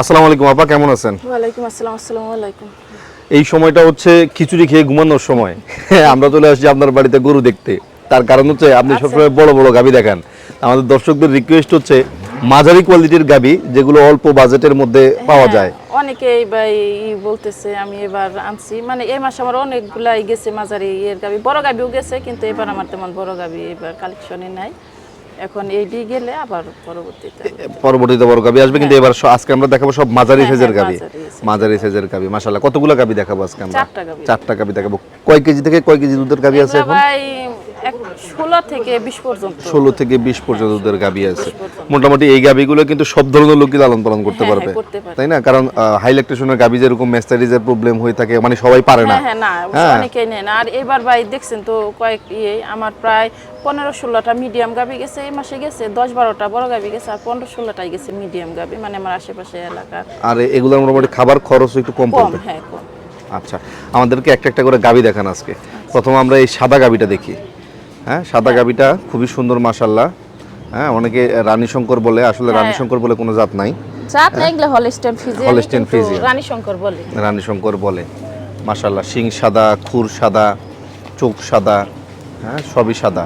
আসসালামু আলাইকুম আপা কেমন আছেন? ওয়ালাইকুম আসসালাম আসসালামু আলাইকুম। এই সময়টা হচ্ছে খিচুড়ি খেয়ে ঘুমানোর সময়। আমরা চলে আসছি আপনার বাড়িতে গরু দেখতে। তার কারণ হচ্ছে আপনি সবসময় বড় বড় গাবি দেখান। আমাদের দর্শকদের রিকোয়েস্ট হচ্ছে মাঝারি কোয়ালিটির গাবি যেগুলো অল্প বাজেটের মধ্যে পাওয়া যায়। হ্যাঁ, অনেকেই ভাই বলতেছে আমি এবার আনছি। মানে এই মাসে আমার অনেকগুলাই গেছে মাঝারি ইয়ের গাবি। বড় গাবিও গেছে কিন্তু এবার আমার তেমন বড় গাবি এবার কালেকশনে নাই। এখন এই দিয়ে গেলে আবার পরবর্তীতে পরবর্তীতে বড় গাবি আসবে কিন্তু এবার স- আজকে আমরা দেখাবো সব মাঝারি হ্যাঁ, সাইজের হ্যাঁ, গাবি। মাঝারি। মাঝারি সাইজের গাবি মাশাআল্লাহ। কতগুলো গাবি দেখাবো আজকে আমরা? চারটা গাবি। চারটা গাবি দেখাবো। কয় কেজি থেকে কয় কেজি দুধের গাবি আছে এখন? ভাই ষোলো থেকে বিশ পর্যন্ত। ষোলো থেকে বিশ পর্যন্ত দুধের গাবি আছে। মোটামুটি এই গাবিগুলো কিন্তু সব ধরনের লোকই লালন পালন করতে হ্যাঁ, পারবে। হ্যাঁ, করতে পারে। তাই না? কারণ হাই ল্যাকটেশনের গাবি যেরকম ম্যাস্টারিজের প্রবলেম হয়ে থাকে মানে সবাই পারে না। হ্যাঁ হ্যাঁ না। অনেকেই নেন আর এবার ভাই দেখছেন তো কয়েক ইয়ে আমার প্রায় পনেরো ষোলোটা মিডিয়াম গাবি গেছে এই মাসে গেছে দশ বারোটা বড় গাবি গেছে আর পনেরো ষোলোটাই গেছে মিডিয়াম গাবি মানে আমার আশেপাশে এলাকার। আর এগুলোর মোটামুটি খাবার খরচ একটু কম কম পড়বে। হ্যাঁ কম। আচ্ছা আমাদেরকে একটা একটা করে গাবি দেখান আজকে। প্রথম আমরা এই সাদা গাবিটা দেখি। হ্যাঁ সাদা গাবিটা খুবই সুন্দর মাশাল্লাহ হ্যাঁ অনেকে রানী শঙ্কর বলে আসলে রানী হ্যাঁ। শঙ্কর বলে কোনো জাত নাই। জাত নাই এগুলো Holstein Friesian Holstein Friesian Rani Shankar বলে। রানী শঙ্কর বলে মাশাল্লাহ শিং সাদা খুর সাদা চোখ সাদা হ্যাঁ সবই সাদা।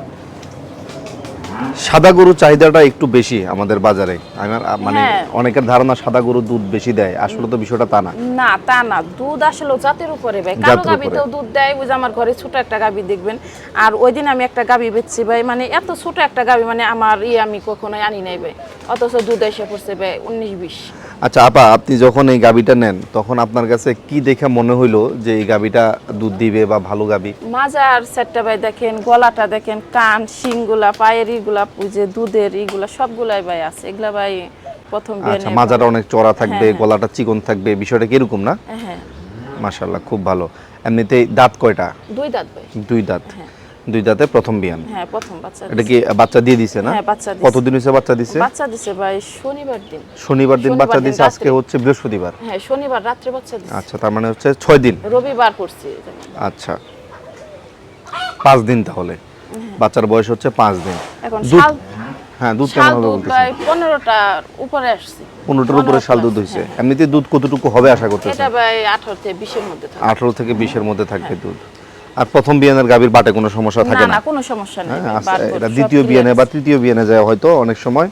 সাদা গরুর চাহিদাটা একটু বেশি আমাদের বাজারে। আমার মানে হ্যাঁ। অনেকের ধারণা সাদা গরু দুধ বেশি দেয়। আসলে তো বিষয়টা তা না। না তা না। দুধ আসলে জাতের উপরে ভাই। কারও গাবিতেও দুধ দেয়। যে আমার ঘরে ছোট একটা গাবি দেখবেন। আর ওই দিন আমি একটা গাবি বেচছি ভাই। মানে এত ছোট একটা গাবি মানে আমার ইয়ে আমি কখনোই আনি নাই ভাই। অথচ দুধ এসে পড়ছে ভাই উনিশ বিশ। আচ্ছা আপা আপনি যখন এই গাবিটা নেন তখন আপনার কাছে কি দেখে মনে হইল যে এই গাবিটা দুধ দিবে বা ভালো গাবি? মাজার সেটটা ভাই দেখেন গলাটা দেখেন কান শিংগুলা পায়ের ইগুলা যে দুধের ইগুলা সবগুলাই ভাই আছে। এগুলা ভাই প্রথম আচ্ছা মাজাটা অনেক চড়া থাকবে হ্যাঁ, হ্যাঁ। গলাটা চিকন থাকবে বিষয়টা কীরকম না? হ্যাঁ। মাশাল্লাহ খুব ভালো। এমনিতে দাঁত কয়টা? দুই দাঁত ভাই। দুই দাঁত। হ্যাঁ। দুই দাঁতে প্রথম বিয়ান। হ্যাঁ প্রথম বাচ্চা এটা কি বাচ্চা দিয়ে দিছে না? হ্যাঁ, বাচ্চা দিছে। কতদিন হয়েছে বাচ্চা দিছে? বাচ্চা দিছে ভাই শনিবার দিন। শনিবার দিন বাচ্চা দিছে আজকে হচ্ছে বৃহস্পতিবার। হ্যাঁ শনিবার রাত্রে বাচ্চা দিছে। আচ্ছা তার মানে হচ্ছে ছয় দিন। রবিবার করছি আচ্ছা। পাঁচ দিন তাহলে। বাচ্চার বয়স হচ্ছে পাঁচ দিন। এখন দুধ শাল হ্যাঁ দুধ কেমন হবে দুধ বলতেছেন? প্রায় পনেরোটার উপরে আসছে। পনেরোটার উপরে শাল দুধ হয়েছে এমনিতে দুধ কতটুকু হবে আশা করতেছেন? এটা ভাই আঠারো থেকে বিশের মধ্যে থাকে। আঠারো থেকে বিশের মধ্যে থাকবে দুধ। আর প্রথম বিয়ানের গাভীর বাটে কোনো সমস্যা থাকে না কোনো সমস্যা নেই হ্যাঁ, এটা দ্বিতীয় বিয়ানে বা তৃতীয় বিয়ানে যায় হয়তো অনেক সময়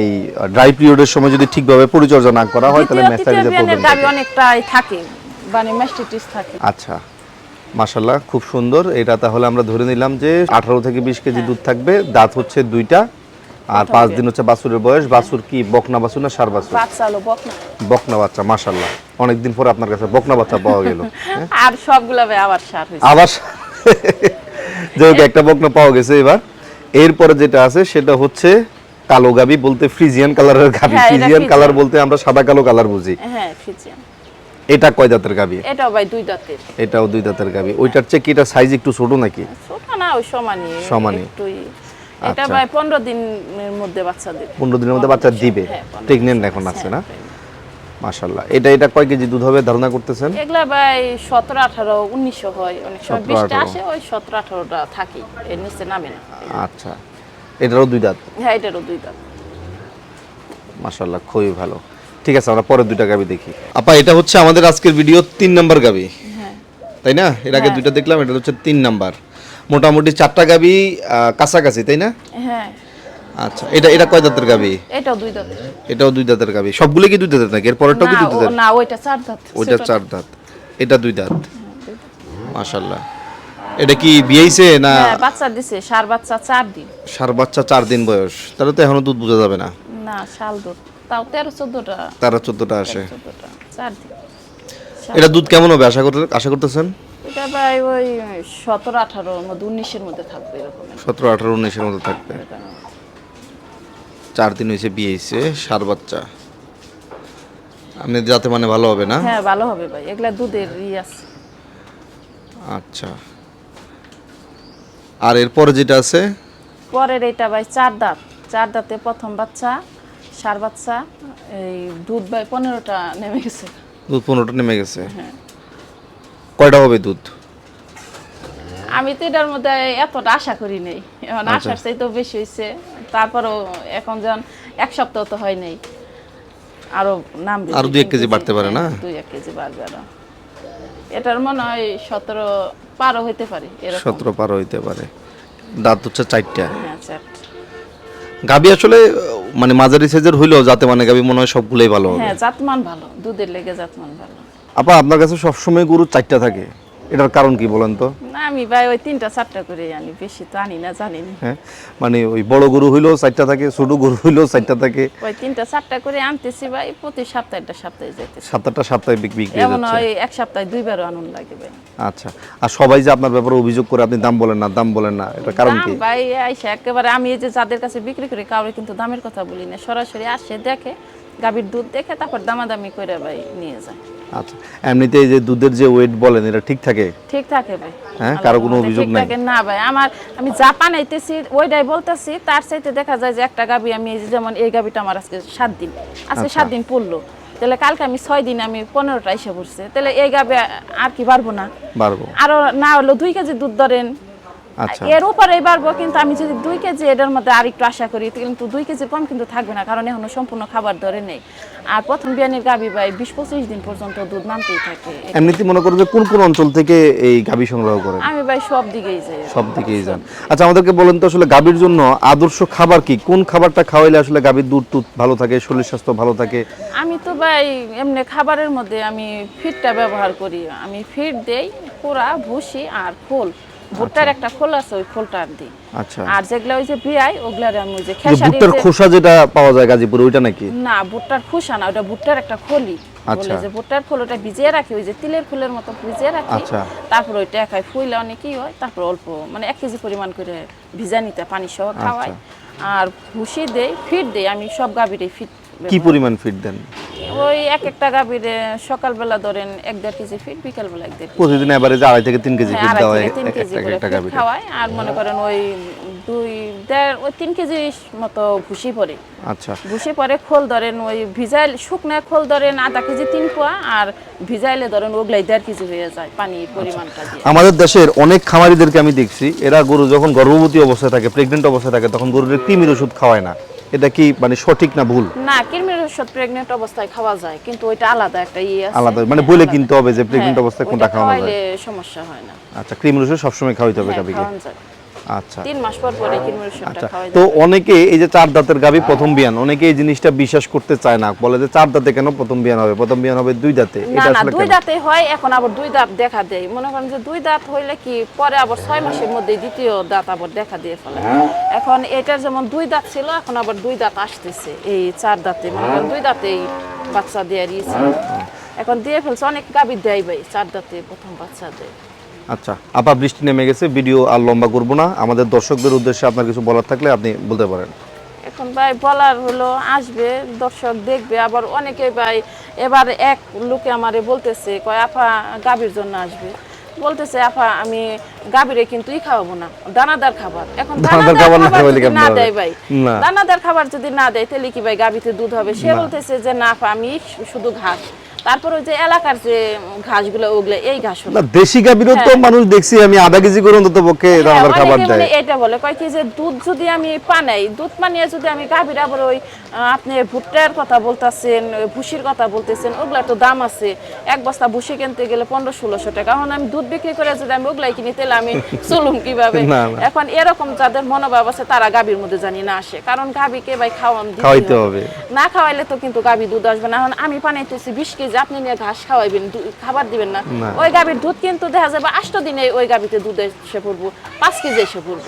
এই ড্রাই পিরিয়ডের সময় যদি ঠিকভাবে পরিচর্যা না করা হয় তাহলে বিয়ানের প্রবলেম গাবি অনেকটাই থাকে মানে ম্যাস্টিটিস থাকে। আচ্ছা মাশাল্লাহ খুব সুন্দর। এটা তাহলে আমরা ধরে নিলাম যে আঠারো থেকে বিশ কেজি দুধ থাকবে দাঁত হচ্ছে দুইটা আর পাঁচ দিন হচ্ছে বাসুরের বয়স। বাছুর কি বকনা বাছুর না সার বাছুর? বাচ্চা হলো বকনা। বকনা বাচ্চা মাশাল্লাহ অনেকদিন পরে আপনার কাছে বকনা বাচ্চা পাওয়া গেল। আর সবগুলা আবার সার হয়েছে। আবার যাই হোক একটা বকনা পাওয়া গেছে এবার। এরপরে যেটা আছে সেটা হচ্ছে কালো গাবি বলতে ফ্রিজিয়ান কালারের গাবি। হ্যাঁ, এটা ফ্রিজিয়ান ফ্রিজিয়ান। কালার বলতে আমরা সাদা কালো কালার বুঝি। হ্যাঁ ফিজিয়ান এটা কয় দাঁতের গাবি? এটাও ভাই দুই দাঁতের এটাও দুই দাঁতের গাবি। ওইটার চেয়ে কি এটা সাইজ একটু ছোট নাকি? ছোট না ওই সমানই। সমানই। এটা আচ্ছা। ভাই পনেরো দিনের মধ্যে বাচ্চা দেবে। পনেরো দিনের মধ্যে বাচ্চা দিবে। হ্যাঁ, পনেরো এখন আছে না? মাশাল্লাহ এটা এটা কয় কেজি দুধ হবে ধারণা করতেছেন? এগুলা ভাই সতেরো আঠারো উনিশশো হয়। অনেক সময় 17, বিশটা 18 আসে ওই সতেরো আঠারোটা থাকি এর নিচে নামে না। আচ্ছা। এটারও দুই দাঁত? হ্যাঁ এটারও দুই দাঁত। মাশাল্লাহ খুবই ভালো। ঠিক আছে আমরা পরের দুইটা গাবি দেখি। আপা এটা হচ্ছে আমাদের আজকের ভিডিও তিন নাম্বার গাবি। হ্যাঁ। তাই না? এর আগে হ্যাঁ। দুইটা দেখলাম এটা হচ্ছে তিন নাম্বার। মোটামুটি চারটা গাবি কাছাকাছি তাই না? হ্যাঁ। আচ্ছা এটা এটা কয় দাঁতের গাবি? এটাও দুই দাঁত। এটাও দুই দাঁতের গাবি। সবগুলো কি দুই দাঁতের নাকি? এর পরেরটাও কি দুই দাঁতের? না ওইটা চার দাঁত ওইটা চার দাঁত। এটা দুই দাঁত। মাশাল্লাহ এটা কি বিয়েছে না হ্যাঁ বাচ্চা দিছে সার বাচ্চা চার দিন। সার বাচ্চা চার দিন বয়স। তাহলে তো এখনও দুধ বোঝা যাবে না। না শাল দুধ। তাও তেরো চোদ্দটা। তারা চোদ্দটা আসে। চার দিন। এটা দুধ কেমন হবে? আশা করতে আশা করতেছেন? এটা ভাই ওই সতেরো মধ্যে উনিশের মধ্যে থাকবে এরকম। সতেরো আঠারো উনিশের মতো থাকবে। চার দিন হয়েছে বিয়ে হয়েছে সার বাচ্চা। আপনি যাতে মানে ভালো হবে না? হ্যাঁ ভালো হবে ভাই এগুলা দুধের ই আছে। আচ্ছা। আর এরপরে যেটা আছে? পরের এটা ভাই চার দাঁত। চার দাঁতে প্রথম বাচ্চা সার বাচ্চা এই দুধ ভাই পনেরোটা নেমে গেছে। দুধ পনেরোটা নেমে গেছে। হ্যাঁ। কয়টা হবে দুধ? আমি তো এটার মধ্যে এতটা আশা করি নেই। এখন আচ্ছা। আশার চাই তো বেশি হয়েছে তারপরও এখন যেন এক সপ্তাহ তো হয় নাই। আরও নাম আরও দুই এক কেজি বাড়তে পারে না? দুই এক কেজি বাড়বে আরও। এটার মনে হয় সতেরো পারও হইতে পারে সতেরো পার হইতে পারে। দাঁত হচ্ছে চারটা। হ্যাঁ গাবি আসলে মানে মাঝারি সাইজের হইলেও যাতে মানে গাবি মনে হয় সবগুলোই ভালো হ্যাঁ জাতমান ভালো। দুধের লেগে জাতমান ভালো। আপা আপনার কাছে সবসময় গরু চারটা থাকে? এটার কারণ কি বলেন তো? না আমি ভাই ওই তিনটা চারটা করে আনি বেশি তো আনি না জানি না। হ্যাঁ মানে ওই বড় গরু হইলেও চারটা থাকে ছোট গরু হইলেও চারটা থাকে। ওই তিনটা চারটা করে আনতেছি ভাই প্রতি সপ্তাহে একটা সপ্তাহে যেতেছি সাতটা সপ্তাহে বিক- বিক্রি হয়ে এমন যাচ্ছে হয় এক সপ্তাহে দুইবারও আনুন লাগে ভাই। আচ্ছা আর সবাই যে আপনার ব্যাপারে অভিযোগ করে আপনি দাম বলেন না দাম বলেন না এটা কারণ কি? ভাই আইসা একেবারে আমি এই যে যাদের কাছে বিক্রি করি কাউরে কিন্তু দামের কথা বলি না। সরাসরি আসে দেখে গাভীর দুধ দেখে তারপর দামাদামি করে ভাই নিয়ে যায়। আচ্ছা এমনিতে যে দুধের যে ওয়েট বলেন এটা ঠিক থাকে? ঠিক থাকে ভাই। হ্যাঁ, কারও কোনো অভিযোগ নাই? না ভাই আমার আমি যা পানাইতেছি ওইটাই বলতেছি তার চাইতে দেখা যায় যে একটা গাবি আমি যেমন এই গাবিটা আমার আজকে সাত দিন আজকে আচ্ছা। সাত দিন পড়ল। তাহলে কালকে আমি ছয় দিন আমি পনেরোটা এসে পড়ছে। তাহলে এই গাবি আর কি পারব না? বাড়বো। আরও না হলো দুই কেজি দুধ ধরেন এর উপরেই বাড়বো কিন্তু আমি যদি দুই কেজি এটার মধ্যে আর একটু আশা করি কিন্তু দুই কেজি কম কিন্তু থাকবে না কারণ এখনও সম্পূর্ণ খাবার ধরে নেই। আর প্রথম বিয়ানির গাবি ভাই বিশ পঁচিশ দিন পর্যন্ত দুধ নামতেই থাকে। এমনিতে মনে করো যে কোন কোন অঞ্চল থেকে এই গাবি সংগ্রহ করেন আমি ভাই সব দিকেই যাই। সব দিকেই যান। আচ্ছা আমাদেরকে বলেন তো আসলে গাবির জন্য আদর্শ খাবার কি? কোন খাবারটা খাওয়াইলে আসলে গাবির দুধ টুধ ভালো থাকে শরীর স্বাস্থ্য ভালো থাকে? আমি তো ভাই এমনি খাবারের মধ্যে আমি ফিডটা ব্যবহার করি। আমি ফিড দেই পোড়া ভুসি আর খোল। ভুট্টার একটা খোল আছে ওই খোলটা দিই। আচ্ছা। আর যেগুলো ওই যে বিয়াই ওগুলার আমি ওই যে খেসারি ভুট্টার খোসা যেটা পাওয়া যায় গাজীপুরে ওইটা নাকি? না ভুট্টার খোসা না ওটা ভুট্টার একটা খলি। বলে আচ্ছা। যে ভুট্টার খোল ওটা ভিজিয়ে রাখি ওই যে তিলের ফুলের মতো ভিজিয়ে রাখি। আচ্ছা। তারপর ওইটা খাই ফুইলে অনেক কি হয় তারপর অল্প মানে এক কেজি পরিমাণ করে ভিজা নিতে পানি সহ খাওয়াই। আর ভুসি দেই ফিট দেই আমি সব গাভীরে ফিট কি পরিমাণ ফিট দেন? ওই এক একটা গাভীরে সকালবেলা ধরেন এক দেড় কেজি ফিট বিকালবেলা এক দেড় প্রতিদিন এবারে আড়াই থেকে তিন কেজি হ্যাঁ, ফিট দেওয়া হয় তিন কেজি আর মনে করেন ওই দুই দেড় ওই তিন কেজি মতো ভুসি পড়ে আচ্ছা। ভুসি পরে খোল ধরেন ওই ভিজাইল শুকনো খোল ধরেন আধা কেজি তিন পোয়া আর ভিজাইলে ধরেন ওগুলাই দেড় কেজি হয়ে যায় পানির পরিমাণটা দিয়ে। আমাদের দেশের অনেক খামারিদেরকে আমি দেখছি এরা গরু যখন গর্ভবতী অবস্থায় থাকে প্রেগনেন্ট অবস্থায় থাকে তখন গরুর কৃমির ওষুধ খাওয়ায় না। এটা কি মানে সঠিক না ভুল না কিরমির ওষুধ প্রেগন্যান্ট অবস্থায় খাওয়া যায় কিন্তু ওইটা আলাদা একটা ই আছে আলাদা মানে হ্যাঁ, বলে। কিনতে হবে যে প্রেগনেন্ট হ্যাঁ, অবস্থায় কোনটা খাওয়া যায় সমস্যা হয় না আচ্ছা ক্রিমের ওষুধ সবসময় খাওয়াইতে হবে কাবিকে খাওয়া যায়। আচ্ছা। তিন মাস পর পরে ওষুধটা আচ্ছা। খাওয়াই তো অনেকে এই যে চার দাঁতের গাবি প্রথম বিয়ান অনেকে এই জিনিসটা বিশ্বাস করতে চায় না। বলে যে চার দাঁতে কেন প্রথম বিয়ান হবে? প্রথম বিয়ান হবে দুই দাঁতে। এটা আসলে দুই দাঁতে হয় এখন আবার দুই দাঁত দেখা দেয়। মনে করেন যে দুই দাঁত হইলে কি পরে আবার ছয় মাসের মধ্যে দ্বিতীয় দাঁত আবার দেখা দিয়ে ফেলে। এখন এটার যেমন দুই দাঁত ছিল এখন আবার দুই দাঁত আসতেছে এই চার দাঁতে। মনে করেন দুই দাঁতেই বাচ্চা দেওয়ার ইয়ে ছিল এখন দিয়ে ফেলছে অনেক গাবি দেয় ভাই চার দাঁতে প্রথম বাচ্চা দেয়। আচ্ছা আপা বৃষ্টি নেমে গেছে ভিডিও আর লম্বা করব না। আমাদের দর্শকদের উদ্দেশ্যে আপনার কিছু বলার থাকলে আপনি বলতে পারেন। এখন ভাই বলার হলো আসবে দর্শক দেখবে আবার অনেকে ভাই এবার এক লোকে আমারে বলতেছে কয় আপা গাভীর জন্য আসবে। বলতেছে আপা আমি গাভীরে কিন্তু ই খাওয়াবো না দানাদার খাবার। এখন দানাদার খাবার না? দেয় ভাই না। দানাদার খাবার যদি না দেয় তাহলে কি ভাই গাভীতে দুধ হবে? সে বলতেছে যে না আপা আমি শুধু ঘাস। তারপর ওই যে এলাকার যে ঘাসগুলো ওগুলো এই ঘাস না দেশি গাভীরও তো মানুষ দেখছি আমি আধা কেজি করে অন্তত পক্ষে আমার খাবার দেয়। এটা বলে কয় কি যে দুধ যদি আমি পানাই দুধ পানিয়ে যদি আমি গাভীর আবার ওই আপনি ভুট্টার কথা বলতেছেন ভুসির কথা বলতেছেন ওগুলার তো দাম আছে। এক বস্তা ভুসি কিনতে গেলে পনেরো ষোলোশো টাকা। এখন আমি দুধ বিক্রি করে যদি আমি ওগুলাই কিনি তাহলে আমি চলুম কীভাবে। এখন এরকম যাদের মনোভাব আছে তারা গাভীর মধ্যে জানি না আসে। কারণ গাভীকে ভাই খাওয়ান খাওয়াইতে হবে। না খাওয়াইলে তো কিন্তু গাভী দুধ আসবে না। এখন আমি পানাইতেছি বিশ কেজি আপনি নিয়ে ঘাস খাওয়াইবেন খাবার দিবেন না। ওই গাভীর দুধ কিন্তু দেখা যাবে আষ্ট দিনে ওই গাভীতে দুধ এসে পড়ব পাঁচ কেজি এসে পড়ব।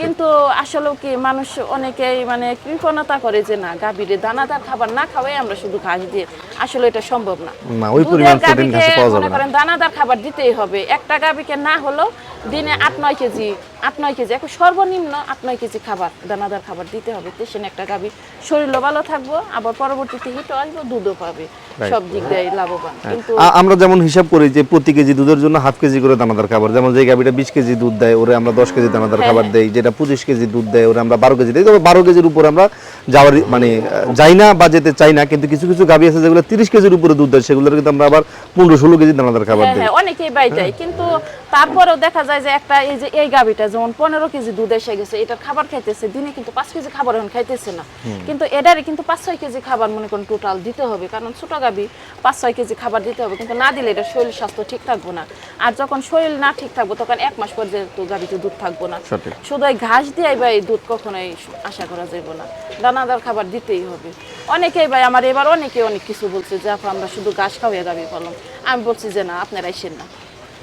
কিন্তু আসলে কি মানুষ অনেকেই মানে কৃপণতা করে যে না গাভীরে দানাদার খাবার না খাওয়াই আমরা শুধু ঘাস দিয়ে আসলে এটা সম্ভব না না, ওই পরিমাণ প্রোটিন ঘাসে পাওয়া যাবে না। করেন দানাদার খাবার দিতেই হবে একটা গাভীকে না হলো দিনে আট নয় কেজি আট নয় কেজি এখন সর্বনিম্ন আট নয় কেজি খাবার দানাদার খাবার দিতে হবে। তেসেন একটা গাভী শরীরও ভালো থাকব আবার পরবর্তীতে হিটও আসব দুধও পাবে। সব দিক দিয়ে লাভবান। কিন্তু আমরা যেমন হিসাব করি যে প্রতি কেজি দুধের জন্য হাফ কেজি করে দানাদার খাবার যেমন যে গাভিটা বিশ কেজি দুধ দেয় ওরে আমরা দশ কেজি দানাদার হ্যাঁ, খাবার দেই যেটা পঁচিশ কেজি দুধ দেয় ওরে আমরা বারো কেজি দিই। তবে বারো কেজির উপর আমরা যাওয়ার মানে যাই না বা যেতে চাই না কিন্তু কিছু কিছু গাভি আছে যেগুলো তিরিশ কেজির উপরে দুধ দেয় সেগুলোর কিন্তু আমরা আবার পনেরো ষোলো কেজি দানাদার খাবার হ্যাঁ দিই। হ্যাঁ অনেকেই বাই দেয় কিন্তু তারপরেও দেখা যায় যে একটা এই যে এই গাবিটা যেমন পনেরো কেজি দুধ এসে গেছে এটার খাবার খাইতেছে দিনে কিন্তু পাঁচ কেজি খাবার এখন খাইতেছে না। কিন্তু এটারে কিন্তু পাঁচ ছয় কেজি খাবার মনে করেন টোটাল দিতে হবে কারণ ছোট গাবি পাঁচ ছয় কেজি খাবার দিতে হবে কিন্তু না দিলে এটা শরীর স্বাস্থ্য ঠিক থাকব না। আর যখন শরীর না ঠিক থাকব তখন এক মাস পর্যন্ত গাবিতে দুধ থাকব না। শুধু এই ঘাস দিয়ে বা এই দুধ কখনোই আশা করা যাবে না। দানাদার খাবার দিতেই হবে। অনেকেই ভাই আমার এবার অনেকে অনেক কিছু বলছে যে আমরা শুধু ঘাস খাওয়াই গাবি পারলাম আমি বলছি যে না আপনারা এসেন না।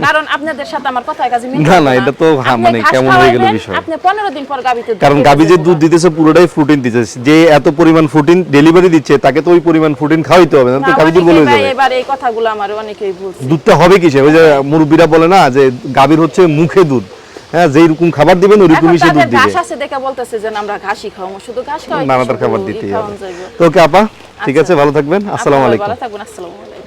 কারণ আপনাদের সাথে আমার কাজে মিল না, না, এটা তো মানে কেমন হয়ে গেল বিষয়। আপনি পনেরো দিন পর গাবিতে কারণ গাবি যে দুধ দিতেছে পুরোটাই প্রোটিন দিতেছে। যে এত পরিমাণ প্রোটিন ডেলিভারি দিচ্ছে তাকে তো ওই পরিমাণ প্রোটিন খাওয়াইতে হবে না তো গাবি দুর্বল হয়ে যাবে। এবার এই কথাগুলো আমার অনেকেই দুধটা হবে কিসে? ওই যে মুরব্বীরা বলে না যে গাভীর হচ্ছে মুখে দুধ। হ্যাঁ যেই রকম খাবার দিবেন ওই এখন রকমই সে দুধ তাদের ঘাস আছে দেখে বলতেছে যে আমরা ঘাসই শুধু ঘাস খাবার দিতেই হবে। তো ওকে আপা ঠিক আছে ভালো থাকবেন। আসসালামু আলাইকুম। ভালো থাকবেন আসসালামু আলাইকুম।